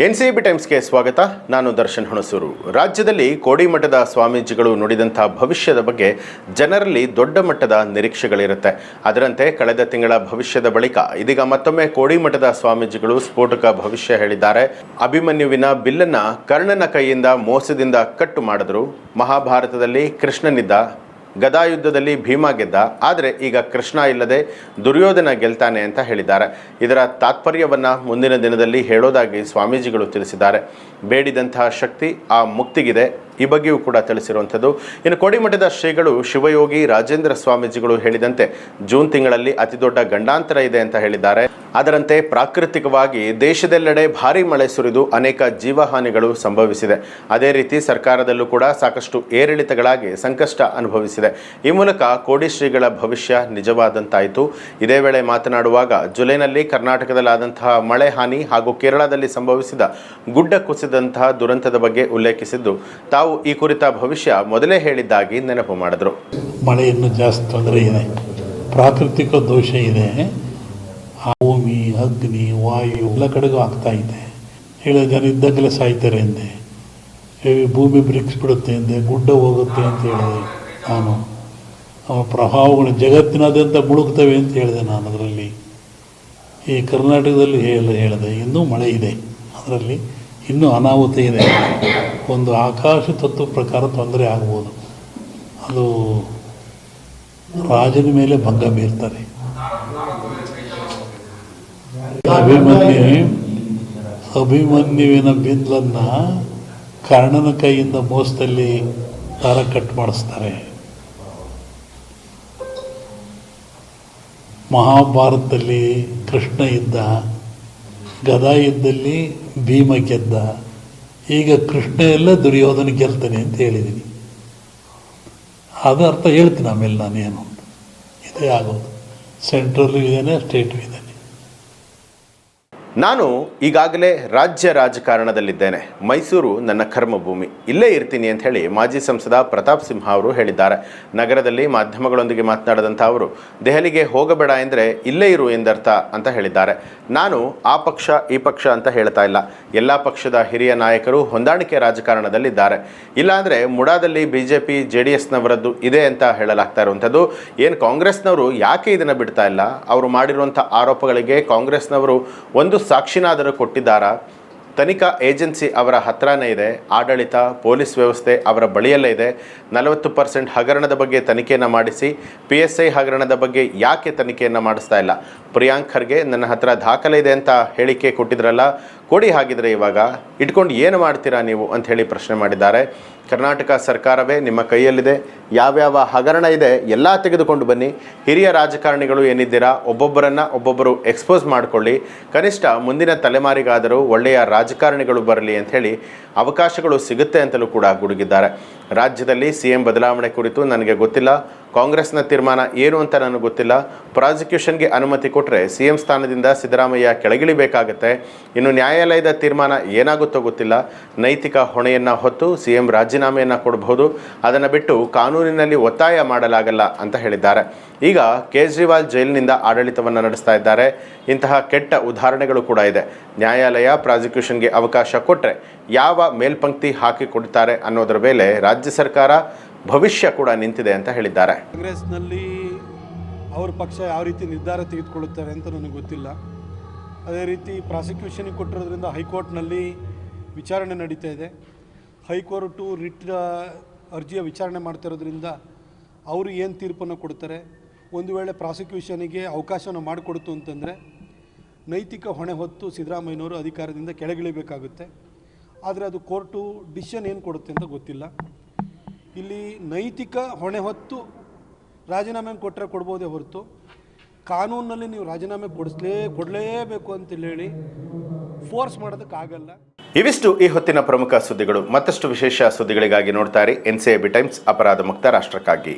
N C B ಟೈಮ್ಸ್ಗೆ ಸ್ವಾಗತ. ನಾನು ದರ್ಶನ್ ಹುಣಸೂರು. ರಾಜ್ಯದಲ್ಲಿ ಕೋಡಿಮಠದ ಸ್ವಾಮೀಜಿಗಳು ನುಡಿದಂಥ ಭವಿಷ್ಯದ ಬಗ್ಗೆ ಜನರಲ್ಲಿ ದೊಡ್ಡ ಮಟ್ಟದ ನಿರೀಕ್ಷೆಗಳಿರುತ್ತೆ. ಅದರಂತೆ ಕಳೆದ ತಿಂಗಳ ಭವಿಷ್ಯದ ಬಳಿಕ ಇದೀಗ ಮತ್ತೊಮ್ಮೆ ಕೋಡಿಮಠದ ಸ್ವಾಮೀಜಿಗಳು ಸ್ಫೋಟಕ ಭವಿಷ್ಯ ಹೇಳಿದ್ದಾರೆ. ಅಭಿಮನ್ಯುವಿನ ಬಿಲ್ಲನ್ನ ಕರ್ಣನ ಕೈಯಿಂದ ಮೋಸದಿಂದ ಕಟ್ಟು ಮಾಡಿದ್ರು. ಮಹಾಭಾರತದಲ್ಲಿ ಕೃಷ್ಣನಿದ್ದ ಗದಾಯುದ್ಧದಲ್ಲಿ ಭೀಮ ಗೆದ್ದ. ಆದರೆ ಈಗ ಕೃಷ್ಣ ಇಲ್ಲದೆ ದುರ್ಯೋಧನ ಗೆಲ್ತಾನೆ ಅಂತ ಹೇಳಿದ್ದಾರೆ. ಇದರ ತಾತ್ಪರ್ಯವನ್ನು ಮುಂದಿನ ದಿನದಲ್ಲಿ ಹೇಳೋದಾಗಿ ಸ್ವಾಮೀಜಿಗಳು ತಿಳಿಸಿದ್ದಾರೆ. ಬೇಡಿದಂತಹ ಶಕ್ತಿ ಆ ಮುಕ್ತಿಗಿದೆ. ಈ ಬಗ್ಗೆಯೂ ಕೂಡ ತಿಳಿಸಿರುವಂಥದ್ದು. ಇನ್ನು ಕೋಡಿಮಠದ ಶ್ರೀಗಳು ಶಿವಯೋಗಿ ರಾಜೇಂದ್ರ ಸ್ವಾಮೀಜಿಗಳು ಹೇಳಿದಂತೆ ಜೂನ್ ತಿಂಗಳಲ್ಲಿ ಅತಿದೊಡ್ಡ ಗಂಡಾಂತರ ಇದೆ ಅಂತ ಹೇಳಿದ್ದಾರೆ. ಅದರಂತೆ ಪ್ರಾಕೃತಿಕವಾಗಿ ದೇಶದೆಲ್ಲೆಡೆ ಭಾರಿ ಮಳೆ ಸುರಿದು ಅನೇಕ ಜೀವಹಾನಿಗಳು ಸಂಭವಿಸಿದೆ. ಅದೇ ರೀತಿ ಸರ್ಕಾರದಲ್ಲೂ ಕೂಡ ಸಾಕಷ್ಟು ಏರಿಳಿತಗಳಾಗಿ ಸಂಕಷ್ಟ ಅನುಭವಿಸಿದೆ. ಈ ಮೂಲಕ ಕೋಡಿ ಶ್ರೀಗಳ ಭವಿಷ್ಯ ನಿಜವಾದಂತಾಯಿತು. ಇದೇ ವೇಳೆ ಮಾತನಾಡುವಾಗ ಜುಲೈನಲ್ಲಿ ಕರ್ನಾಟಕದಲ್ಲಾದಂತಹ ಮಳೆ ಹಾನಿ ಹಾಗೂ ಕೇರಳದಲ್ಲಿ ಸಂಭವಿಸಿದ ಗುಡ್ಡ ಕುಸಿದಂತಹ ದುರಂತದ ಬಗ್ಗೆ ಉಲ್ಲೇಖಿಸಿದ್ದು, ತಾವು ಈ ಕುರಿತ ಭವಿಷ್ಯ ಮೊದಲೇ ಹೇಳಿದ್ದಾಗಿ ನೆನಪು ಮಾಡಿದ್ರು. ಮಳೆಯನ್ನು ಜಾಸ್ತಿ ತೊಂದರೆ ಇದೆ. ಪ್ರಾಕೃತಿಕ ದೋಷ ಇದೆ. ಭೂಮಿ, ಅಗ್ನಿ, ವಾಯು ಎಲ್ಲ ಕಡೆಗೂ ಆಗ್ತಾ ಇದೆ. ಹೇಳಿದ ಜನ ಇದ್ದಂಗೆಲ್ಲ ಸಾಯ್ತಾರೆ ಎಂದೆ ಭೂಮಿ ಬಿಡುತ್ತೆ ಎಂದೆ ಗುಡ್ಡ ಹೋಗುತ್ತೆ ಅಂತ ಹೇಳಿದೆ ನಾನು. ಅವ ಪ್ರಭಾವಗಳು ಜಗತ್ತಿನಾದ್ಯಂತ ಮುಳುಗ್ತವೆ ಅಂತ ಹೇಳಿದೆ ನಾನು ಅದರಲ್ಲಿ. ಈ ಕರ್ನಾಟಕದಲ್ಲಿ ಹೇಳ ಹೇಳಿದೆ, ಇನ್ನೂ ಮಳೆ ಇದೆ ಅದರಲ್ಲಿ. ಇನ್ನೂ ಅನಾಹುತ ಇದೆ. ಒಂದು ಆಕಾಶ ತತ್ವ ಪ್ರಕಾರ ತೊಂದರೆ ಆಗ್ಬೋದು. ಅದು ರಾಜನ ಮೇಲೆ ಭಂಗ ಬೀರ್ತಾರೆ. ಅಭಿಮನ್ಯು, ಅಭಿಮನ್ಯುವಿನ ಬಿಲ್ಲನ್ನು ಕರ್ಣನ ಕೈಯಿಂದ ಮೋಸದಲ್ಲಿ ದಾರ ಕಟ್ ಮಾಡಿಸ್ತಾರೆ. ಮಹಾಭಾರತದಲ್ಲಿ ಕೃಷ್ಣ ಇದ್ದ ಗದಾ ಯುದ್ಧದಲ್ಲಿ ಭೀಮ ಗೆದ್ದ. ಈಗ ಕೃಷ್ಣ ಎಲ್ಲ ದುರ್ಯೋಧನ ಗೆಲ್ತಾನೆ ಅಂತ ಹೇಳಿದ್ದೀನಿ ಅದು ಅರ್ಥ ಹೇಳ್ತೀನಿ ಆಮೇಲೆ ನಾನೇನು ಇದೇ ಆಗೋದು. ಸೆಂಟ್ರಲ್ಲೂ ಇದ್ದೇನೆ ಸ್ಟೇಟು ಇದ್ದೇನೆ ನಾನು ಈಗಾಗಲೇ ರಾಜ್ಯ ರಾಜಕಾರಣದಲ್ಲಿದ್ದೇನೆ. ಮೈಸೂರು ನನ್ನ ಕರ್ಮಭೂಮಿ. ಇಲ್ಲೇ ಇರ್ತೀನಿ ಅಂತ ಹೇಳಿ ಮಾಜಿ ಸಂಸದ ಪ್ರತಾಪ್ ಸಿಂಹ ಅವರು ಹೇಳಿದ್ದಾರೆ. ನಗರದಲ್ಲಿ ಮಾಧ್ಯಮಗಳೊಂದಿಗೆ ಮಾತನಾಡಿದಂಥ ಅವರು, ದೆಹಲಿಗೆ ಹೋಗಬೇಡ ಎಂದರೆ ಇಲ್ಲೇ ಇರು ಎಂದರ್ಥ ಅಂತ ಹೇಳಿದ್ದಾರೆ. ನಾನು ಆ ಪಕ್ಷ, ಈ ಪಕ್ಷ ಅಂತ ಹೇಳ್ತಾ ಇಲ್ಲ. ಎಲ್ಲ ಪಕ್ಷದ ಹಿರಿಯ ನಾಯಕರು ಹೊಂದಾಣಿಕೆ ರಾಜಕಾರಣದಲ್ಲಿದ್ದಾರೆ. ಇಲ್ಲಾಂದರೆ ಮುಡಾದಲ್ಲಿ B J P J D ಎಸ್ನವರದ್ದು ಇದೆ ಅಂತ ಹೇಳಲಾಗ್ತಾ ಇರುವಂಥದ್ದು. ಏನು ಕಾಂಗ್ರೆಸ್ನವರು ಯಾಕೆ ಇದನ್ನು ಬಿಡ್ತಾ ಇಲ್ಲ? ಅವರು ಮಾಡಿರುವಂಥ ಆರೋಪಗಳಿಗೆ ಕಾಂಗ್ರೆಸ್ನವರು ಒಂದು ಸಾಕ್ಷಿನಾದರೂ ಕೊಟ್ಟಿದ್ದಾರಾ? ತನಿಖಾ ಏಜೆನ್ಸಿ ಅವರ ಹತ್ರನೇ ಇದೆ. ಆಡಳಿತ, ಪೊಲೀಸ್ ವ್ಯವಸ್ಥೆ ಅವರ ಬಳಿಯಲ್ಲೇ ಇದೆ. ನಲವತ್ತು ಪರ್ಸೆಂಟ್ ಹಗರಣದ ಬಗ್ಗೆ ತನಿಖೆಯನ್ನು ಮಾಡಿಸಿ, ಪಿ ಎಸ್ ಐ ಹಗರಣದ ಬಗ್ಗೆ ಯಾಕೆ ತನಿಖೆಯನ್ನು ಮಾಡಿಸ್ತಾ ಇಲ್ಲ? ಪ್ರಿಯಾಂಕ್ ಖರ್ಗೆ, ನನ್ನ ಹತ್ರ ದಾಖಲೆ ಇದೆ ಅಂತ ಹೇಳಿಕೆ ಕೊಟ್ಟಿದ್ರಲ್ಲ ಕೊಡಿ ಹಾಗಿದ್ರೆ ಇವಾಗ ಇಟ್ಕೊಂಡು ಏನು ಮಾಡ್ತೀರಾ ನೀವು ಅಂತ ಹೇಳಿ ಪ್ರಶ್ನೆ ಮಾಡಿದ್ದಾರೆ. ಕರ್ನಾಟಕ ಸರ್ಕಾರವೇ ನಿಮ್ಮ ಕೈಯಲ್ಲಿದೆ. ಯಾವ್ಯಾವ ಹಗರಣ ಇದೆ ಎಲ್ಲ ತೆಗೆದುಕೊಂಡು ಬನ್ನಿ. ಹಿರಿಯ ರಾಜಕಾರಣಿಗಳು ಏನಿದ್ದೀರಾ ಒಬ್ಬೊಬ್ಬರನ್ನು ಒಬ್ಬೊಬ್ಬರು ಎಕ್ಸ್ಪೋಸ್ ಮಾಡಿಕೊಳ್ಳಿ. ಕನಿಷ್ಠ ಮುಂದಿನ ತಲೆಮಾರಿಗಾದರೂ ಒಳ್ಳೆಯ ರಾಜಕಾರಣಿಗಳು ಬರಲಿ ಅಂಥೇಳಿ ಅವಕಾಶಗಳು ಸಿಗುತ್ತೆ ಅಂತಲೂ ಕೂಡ ಗುಡುಗಿದ್ದಾರೆ. ರಾಜ್ಯದಲ್ಲಿ ಸಿ ಎಂ ಬದಲಾವಣೆ ಕುರಿತು ನನಗೆ ಗೊತ್ತಿಲ್ಲ. ಕಾಂಗ್ರೆಸ್ನ ತೀರ್ಮಾನ ಏನು ಅಂತ ನನಗೆ ಗೊತ್ತಿಲ್ಲ. ಪ್ರಾಸಿಕ್ಯೂಷನ್ಗೆ ಅನುಮತಿ ಕೊಟ್ಟರೆ ಸಿ ಎಂ ಸ್ಥಾನದಿಂದ ಸಿದ್ದರಾಮಯ್ಯ ಕೆಳಗಿಳಿಬೇಕಾಗತ್ತೆ. ಇನ್ನು ನ್ಯಾಯಾಲಯದ ತೀರ್ಮಾನ ಏನಾಗುತ್ತೋ ಗೊತ್ತಿಲ್ಲ. ನೈತಿಕ ಹೊಣೆಯನ್ನು ಹೊತ್ತು ಸಿ ಎಂ ರಾಜೀನಾಮೆಯನ್ನು ಕೊಡಬಹುದು. ಅದನ್ನು ಬಿಟ್ಟು ಕಾನೂನಿನಲ್ಲಿ ಒತ್ತಾಯ ಮಾಡಲಾಗಲ್ಲ ಅಂತ ಹೇಳಿದ್ದಾರೆ. ಈಗ ಕೇಜ್ರಿವಾಲ್ ಜೈಲಿನಿಂದ ಆಡಳಿತವನ್ನು ನಡೆಸ್ತಾ ಇದ್ದಾರೆ. ಇಂತಹ ಕೆಟ್ಟ ಉದಾಹರಣೆಗಳು ಕೂಡ ಇದೆ. ನ್ಯಾಯಾಲಯ ಪ್ರಾಸಿಕ್ಯೂಷನ್ಗೆ ಅವಕಾಶ ಕೊಟ್ಟರೆ ಯಾವ ಮೇಲ್ಪಂಕ್ತಿ ಹಾಕಿಕೊಡ್ತಾರೆ ಅನ್ನೋದರ ಮೇಲೆ ರಾಜ್ಯ ಸರ್ಕಾರ ಭವಿಷ್ಯ ಕೂಡ ನಿಂತಿದೆ ಅಂತ ಹೇಳಿದ್ದಾರೆ. ಕಾಂಗ್ರೆಸ್ನಲ್ಲಿ ಅವ್ರ ಪಕ್ಷ ಯಾವ ರೀತಿ ನಿರ್ಧಾರ ತೆಗೆದುಕೊಳ್ಳುತ್ತಾರೆ ಅಂತ ನನಗೆ ಗೊತ್ತಿಲ್ಲ. ಅದೇ ರೀತಿ ಪ್ರಾಸಿಕ್ಯೂಷನ್ಗೆ ಕೊಟ್ಟಿರೋದ್ರಿಂದ ಹೈಕೋರ್ಟ್ನಲ್ಲಿ ವಿಚಾರಣೆ ನಡೀತಾ ಇದೆ. ಹೈಕೋರ್ಟು ರಿಟ್ ಅರ್ಜಿಯ ವಿಚಾರಣೆ ಮಾಡ್ತಿರೋದ್ರಿಂದ ಅವರು ಏನು ತೀರ್ಪನ್ನು ಕೊಡ್ತಾರೆ? ಒಂದು ವೇಳೆ ಪ್ರಾಸಿಕ್ಯೂಷನಿಗೆ ಅವಕಾಶವನ್ನು ಮಾಡಿಕೊಡ್ತು ಅಂತಂದರೆ ನೈತಿಕ ಹೊಣೆ ಹೊತ್ತು ಸಿದ್ದರಾಮಯ್ಯನವರು ಅಧಿಕಾರದಿಂದ ಕೆಳಗಿಳಿಬೇಕಾಗುತ್ತೆ. ಆದರೆ ಅದು ಕೋರ್ಟು ಡಿಸಿಷನ್ ಏನು ಕೊಡುತ್ತೆ ಅಂತ ಗೊತ್ತಿಲ್ಲ. ಇಲ್ಲಿ ನೈತಿಕ ಹೊಣೆ ಹೊತ್ತು ರಾಜೀನಾಮೆ ಕೊಟ್ಟರೆ ಕೊಡ್ಬೋದೇ ಹೊರತು ಕಾನೂನಿನಲ್ಲಿ ನೀವು ರಾಜೀನಾಮೆ ಕೊಡಿಸ್ಲೇ ಕೊಡಲೇಬೇಕು ಅಂತೇಳಿ ಹೇಳಿ ಫೋರ್ಸ್ ಮಾಡೋದಕ್ಕಾಗಲ್ಲ. ಇವಿಷ್ಟು ಈ ಹೊತ್ತಿನ ಪ್ರಮುಖ ಸುದ್ದಿಗಳು. ಮತ್ತಷ್ಟು ವಿಶೇಷ ಸುದ್ದಿಗಳಿಗಾಗಿ ನೋಡ್ತಾರೆ ಎನ್ ಬಿ ಟೈಮ್ಸ್, ಅಪರಾಧ ಮುಕ್ತ ರಾಷ್ಟ್ರಕ್ಕಾಗಿ.